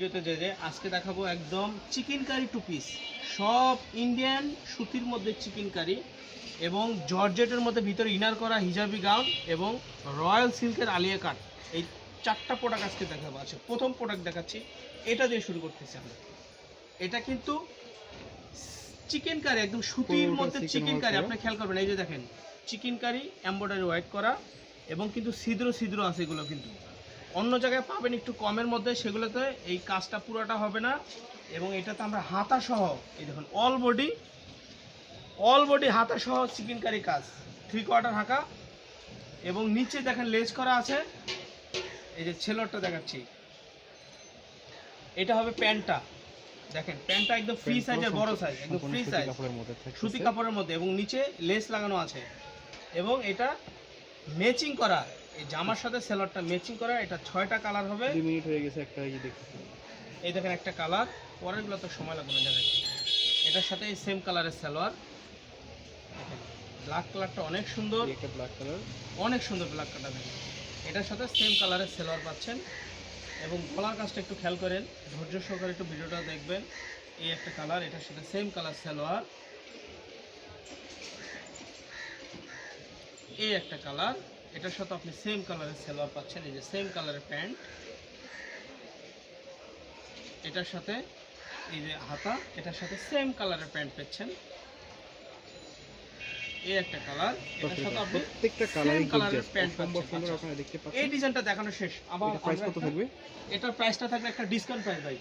ভিডিওতে যে যে আজকে দেখাবো একদম চিকেন কারি টু পিস সব ইন্ডিয়ান সুতির মধ্যে চিকেন কারি এবং জর্জেটের মধ্যে ভিতরে ইনার করা হিজাবি গাউন এবং রয়্যাল সিল্কের আলিয়া কাট। এই চারটা প্রোডাক্ট আজকে দেখাবো। আচ্ছা প্রথম প্রোডাক্ট দেখাচ্ছি। এটা দিয়ে শুরু করতেছি আমরা। এটা কিন্তু চিকেন কারি একদম সুতির মধ্যে চিকেন কারি। আপনি খেয়াল করবেন এই যে দেখেন চিকেন কারি এমব্রয়ডারি হোয়াইট করা এবং কিন্তু ছিদ্র ছিদ্র আছে এগুলো কিন্তু। অন্য জায়গায় পাবেন একটু কমের মধ্যে সেগুলোতে। এই কাজটা পুরোটা হবে না। এবং এটাতে আমরা হাতা সহ এই দেখুন অল বডি অল বডি হাতা সহ চিকেন কারি কাজ থ্রি কোয়ার্টার হাঁকা। এবং নিচে দেখেন লেজ করা আছে। এই যে ছেলরটা দেখাচ্ছি। এটা হবে প্যান্টটা। দেখেন প্যান্টটা একদম ফ্রি সাইজের বড় সাইজ একদম ফ্রি সাইজ কাপড়ের মধ্যে থাকতেছে। সুতি কাপড়ের মধ্যে এবং নিচে লেস লাগানো আছে। এবং এটা ম্যাচিং করা এই জামার সাথে সেলরটা ম্যাচিং করা এটা ছয়টা কালার হবে। দুই মিনিট হয়ে গেছে একটা এই যে দেখতে এই দেখেন একটা কালার পরেরগুলো তো সময় লাগবে না দেখেন এটার সাথে এই সেম কালারের সালোয়ার ব্ল্যাক কালারটা অনেক সুন্দর। এই একটা ব্ল্যাক কালার অনেক সুন্দর ব্ল্যাক কালার দেখেন। এটার সাথে সেম কালারের সেলোয়ার পাচ্ছেন। এবং গলার কাজটা একটু খেয়াল করেন ধৈর্য সহকারে একটু ভিডিওটা দেখবেন। এই একটা কালার এটার সাথে সেম কালার সালোয়ার এই একটা কালার এটার সাথে আপনি সেম কালারের সালোয়ার পাচ্ছেন এই যে সেম কালারের প্যান্ট। এটার সাথে এই যে হাতা এটার সাথে সেম কালারের প্যান্ট পাচ্ছেন এই একটা কালার এটার সাথে আপনি প্রত্যেকটা কালারই অসম্ভব পাচ্ছেন। সুন্দর আচ্ছা। আপনারা দেখতে এই ডিজাইনটা দেখানো শেষ। আবার প্রাইস কত থাকবে? এটার প্রাইসটা থাকবে একটা ডিসকাউন্ট প্রাইস ভাই।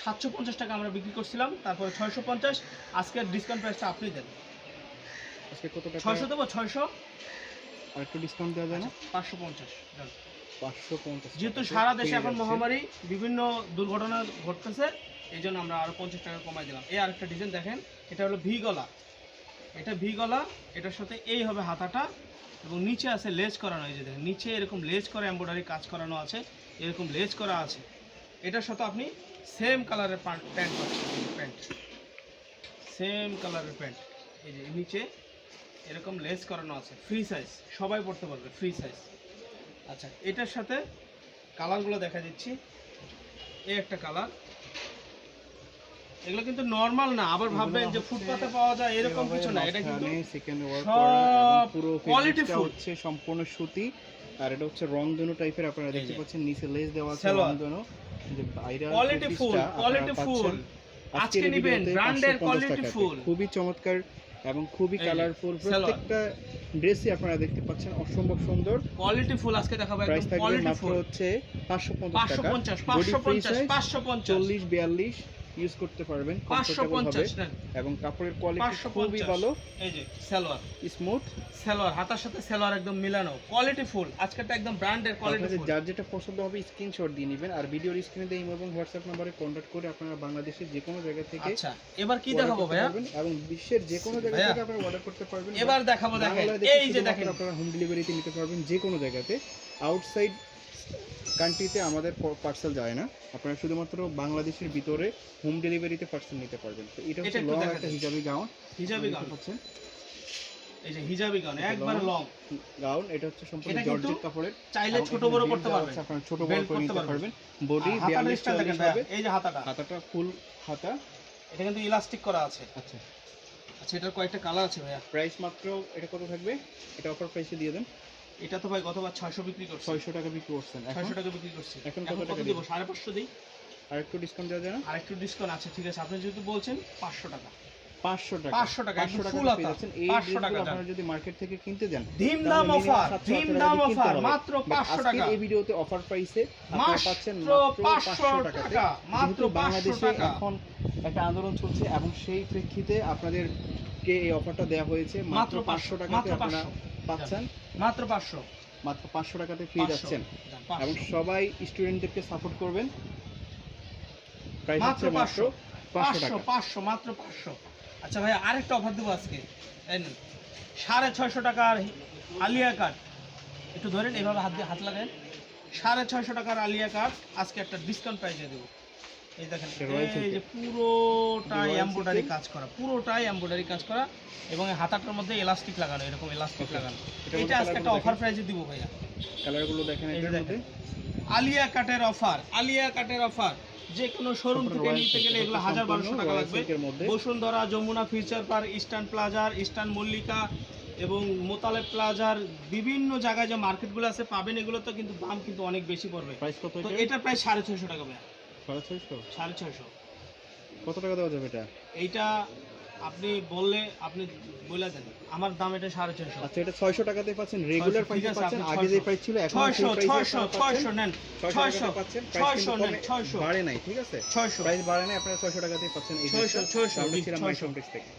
সাতশো পঞ্চাশ টাকা আমরা বিক্রি করছিলাম তারপরে ছয়শো পঞ্চাশ। আজকের ডিসকাউন্ট প্রাইসটা আপনি দেন। আজকে কত টাকা? ছয়শো দেবো ছয়শো। আর একটু ডিসকাউন্ট দেওয়া যায় না? পাঁচশো পঞ্চাশ পাঁচশো পঞ্চাশ যেহেতু সারা দেশে এখন মহামারী বিভিন্ন দুর্ঘটনা ঘটতেছে এই জন্য আমরা আরও পঞ্চাশ টাকা কমাই দিলাম। এই আরেকটা ডিজাইন দেখেন এটা হলো ভি গলা। এটা ভি গলা এটার সাথে এই হবে হাতাটা এবং নিচে আছে লেজ করানো এই যে দেখেন নিচে এরকম লেজ করা এম্ব্রয়ডারি কাজ করানো আছে এরকম লেজ করা আছে। এটার সাথে আপনি সেম কালারের প্যান্ট পাচ্ছেন প্যান্ট সেম কালারের প্যান্ট এই যে নিচে এরকম লেস করানো আছে ফ্রি সাইজ সবাই পড়তে পারবে ফ্রি সাইজ আচ্ছা এটার সাথে কালারগুলো দেখা দিচ্ছি। এই একটা কালার। এগুলো কিন্তু নর্মাল না আবার ভাববেন যে ফুটপাতে পাওয়া যায় এরকম কিছু না এটা কিন্তু সেকেন্ড ওয়ার্ক পুরো ফেব্রিকটা হচ্ছে সম্পূর্ণ সুতি আর এটা হচ্ছে রং রংধনু টাইপের আপনারা দেখতে পাচ্ছেন নিচে লেস দেওয়া আছে। রংধনু যে বাইরে কোয়ালিটি ফুল কোয়ালিটি ফুল আজকে নিবেন ব্র্যান্ডের কোয়ালিটি ফুল খুবই চমৎকার এবং খুবই কালারফুল প্রত্যেকটা ড্রেসই আপনারা দেখতে পাচ্ছেন অসম্ভব সুন্দর। কোয়ালিটি ফুল আজকে দেখাবো প্রাইস থাকবে মাত্র হচ্ছে 550 টাকা। 550 550 550 40 42 ইউজ করতে পারবেন comfortable হবে। এবং কাপড়ের কোয়ালিটি খুবই ভালো। এই যে সালোয়ার। স্মুথ সালোয়ার হাতার সাথে সালোয়ার একদম মিলানো। কোয়ালিটি ফুল আজকেরটা একদম ব্র্যান্ডের কোয়ালিটি ফুল যার যেটা পছন্দ হবে স্ক্রিনশট দিয়ে নেবেন। আর ভিডিওর স্ক্রিনে দিয়ে ইমো এবং হোয়াটসঅ্যাপ নম্বরে কন্ট্যাক্ট করে আপনারা বাংলাদেশের যে কোনো জায়গা থেকে আচ্ছা এবার কি দেখাবো ভাইয়া? এবং বিশ্বের যে কোনো জায়গা থেকে আপনারা অর্ডার করতে পারবেন। এবার দেখাবো দেখেন। এই যে দেখেন। আপনারা হোম ডেলিভারিতে নিতে পারবেন যে কোনো জায়গাতে। আউটসাইড কান্ট্রিতে আমাদের পার্সেল যায় না। আপনারা শুধুমাত্র বাংলাদেশের ভিতরে হোম ডেলিভারিতে পার্সেল নিতে পারবেন। তো এটা হচ্ছে লং একটা হিজাবি গাউন হিজাবি গাউন পাচ্ছেন এই যে হিজাবি গাউন একবার। লং গাউন এটা হচ্ছে সম্পূর্ণ জর্জেট কাপড়ের। চাইলে ছোট বড় করতে পারবেন। আপনারা ছোট বড় করে নিতে পারবেন। বডি হাতাটা বিয়াল্লিশ দেখেন এই যে হাতাটা। হাতাটা ফুল হাতা। এটা কিন্তু ইলাস্টিক করা আছে। আচ্ছা। আচ্ছা এটার কয়েকটা কালার আছে ভাইয়া। প্রাইস মাত্র এটা কত থাকবে? এটা অফার প্রাইসে দিয়ে দেন। এটা তো ভাই গতবার ছয়শো বিক্রি করছে। ছয়শো টাকা বিক্রি করছেন। ছয়শো টাকা বিক্রি করছি। এখন কত টাকা দিব? সাড়ে পাঁচশো দিই। আর একটু ডিসকাউন্ট দেওয়া যায় না? আর একটু ডিসকাউন্ট আছে ঠিক আছে। আপনি যেহেতু বলছেন পাঁচশো টাকা। পাঁচশো টাকা। 500 টাকা, পাঁচশো টাকা পেয়ে যাচ্ছেন এই 500 টাকা আপনারা যদি মার্কেট থেকে কিনতে যান অফার 700 দাম অফার মাত্র But পাঁচশো টাকা। এই ভিডিওতে অফার প্রাইসে আপনারা পাচ্ছেন মাত্র মাত্র 500 500 টাকাতে টাকা, মাত্র বাংলাদেশে এখন একটা আন্দোলন চলছে এবং সেই প্রেক্ষিতে আপনাদেরকে এই অফারটা দেওয়া হয়েছে। মাত্র 500 টাকাতে আপনারা 500 পাচ্ছেন? মাত্র পাঁচশো। মাত্র 500 টাকাতে পেয়ে যাচ্ছেন। এবং সবাই স্টুডেন্টদেরকে সাপোর্ট করবেন। প্রাইস মাত্র হচ্ছে মাত্র 500 500 পাঁচশো টাকা। পাঁচশো মাত্র পাঁচশো। আচ্ছা ভাই আরেকটা অফার দেবো আজকে। সাড়ে ছয়শো টাকার আলিয়া কাট একটু ধরেন এভাবে হাত দিয়ে হাত লাগান। সাড়ে ছয়শো টাকার আলিয়া কাট আজকে একটা ডিসকাউন্ট প্রাইসে দেবো। এই দেখেন এই যে পুরোটাই এমব্রয়ডারি কাজ করা পুরোটাই এমব্রয়ডারি কাজ করা এবং হাতাটার মধ্যে এলাস্টিক লাগানো এরকম এলাস্টিক লাগানো। এটা আজকে একটা অফার। প্রাইসে দিব ভাইয়া। কালারগুলো দেখেন আলিয়া কাটের অফার আলিয়া কাটের অফার যে কোনো শোরুম থেকে নিতে গেলে এগুলো হাজার বারোশো টাকা লাগবে। Bashundhara Jamuna Future Park Eastern প্লাজার ইস্টার্ন মল্লিকা এবং মোতালেব প্লাজার বিভিন্ন জায়গায় যে মার্কেটগুলো আছে পাবেন এগুলো তো কিন্তু দাম কিন্তু অনেক বেশি পড়বে। তো এটা? এটা প্রায় সাড়ে ছয়শো টাকা ভাইয়া। সাড়ে ছয়শো? সাড়ে ছয়শো। কত টাকা দেওয়া যাবে এটা? এইটা আপনি বললে আপনি বলে দেন। আমার দাম এটা সাড়ে ছয়শো। আচ্ছা এটা ছয়শো টাকাতে পাচ্ছেন রেগুলার প্রাইস পাচ্ছেন আগে যে প্রাইস ছিল এখন ছয়শো ছয়শো ছয়শো নেন ছয়শো পাচ্ছেন ছয়শো নেন ছয়শো। বাড়ে নাই ঠিক আছে? ছয়শো। প্রাইস বাড়ে নাই আপনারা ছয়শো টাকাতেই পাচ্ছেন এই 600 600 ছিলাম 600 থেকে।